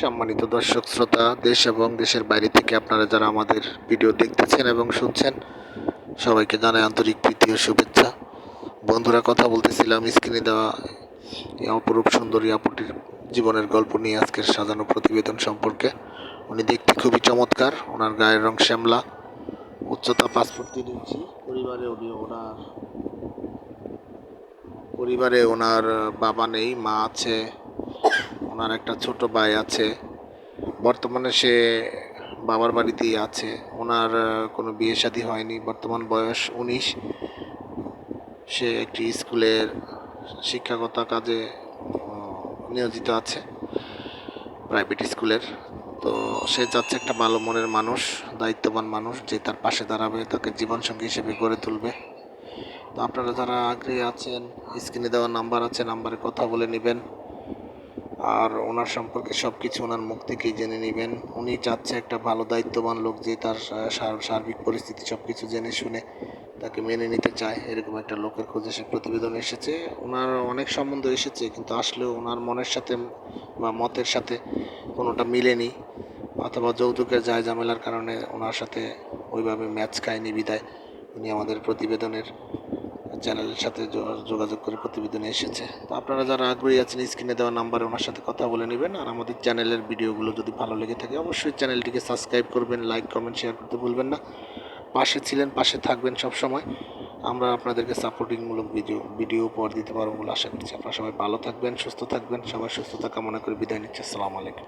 সম্মানিত দর্শক, শ্রোতা, দেশ এবং দেশের বাইরে থেকে আপনারা যারা আমাদের ভিডিও দেখতেছেন এবং শুনছেন, সবাইকে জানাই আন্তরিক প্রীতি ও শুভেচ্ছা। বন্ধুরা, কথা বলতেছিলাম স্ক্রিনে দেওয়া এই অপরূপ সুন্দরী আপুটির জীবনের গল্প নিয়ে আজকের সাজানো প্রতিবেদন সম্পর্কে। উনি দেখতে খুবই চমৎকার, ওনার গায়ের রং শ্যামলা, উচ্চতা পাঁচ ফুট তিন ইঞ্চি। পরিবারে উনি ওনার, পরিবারে ওনার বাবা নেই, মা আছে ওনার একটা ছোট ভাই আছে। বর্তমানে সে বাবার বাড়িতেই আছে। ওনার কোনো বিয়ে শাদী হয়নি। বর্তমান বয়স উনিশ। সে একটি স্কুলের শিক্ষাগত কাজে নিয়োজিত আছে। প্রাইভেট স্কুলের। তো সে যাচ্ছে একটা ভালো মনের মানুষ, দায়িত্ববান মানুষ, যে তার পাশে দাঁড়াবে, তাকে জীবনসঙ্গী হিসেবে গড়ে তুলবে। তো আপনারা যারা আগ্রহী আছেন, স্ক্রিনে দেওয়া নাম্বার আছে, নাম্বারে কথা বলে নেবেন। আর ওনার সম্পর্কে সব কিছু ওনার মুখ থেকেই জেনে নেবেন। উনি চাচ্ছে একটা ভালো দায়িত্ববান লোক যে তার সার্বিক পরিস্থিতি সব কিছু জেনে শুনে তাকে মেনে নিতে চায়। এরকম একটা লোকের খোঁজে সে প্রতিবেদন এসেছে। ওনার অনেক সম্বন্ধ এসেছে, কিন্তু আসলেও ওনার মনের সাথে বা মতের সাথে কোনোটা মিলেনি অথবা যৌতুকের যায় ঝামেলার কারণে ওনার সাথে ওইভাবে ম্যাচ খায়নি বিদায়। উনি আমাদের প্রতিবেদনের চ্যানেলের সাথে যোগাযোগ করে প্রতিবেদনে এসেছে। তো আপনারা যারা আগ্রহী আছেন, স্ক্রিনে দেওয়া নাম্বারে ওনার সাথে কথা বলে নেবেন। আর আমাদের চ্যানেলের ভিডিওগুলো যদি ভালো লেগে থাকে, অবশ্যই চ্যানেলটিকে সাবস্ক্রাইব করবেন, লাইক, কমেন্ট, শেয়ার করতে ভুলবেন না। পাশে ছিলেন, পাশে থাকবেন সব সময় আমরা আপনাদেরকে সাপোর্টিংমূলক ভিডিও ভিডিও উপহার দিতে পারব বলে আশা করছি। আপনারা সবাই ভালো থাকবেন, সুস্থ থাকবেন। সবার সুস্থতা কামনা করে বিদায় নিচ্ছি। আসসালামু আলাইকুম।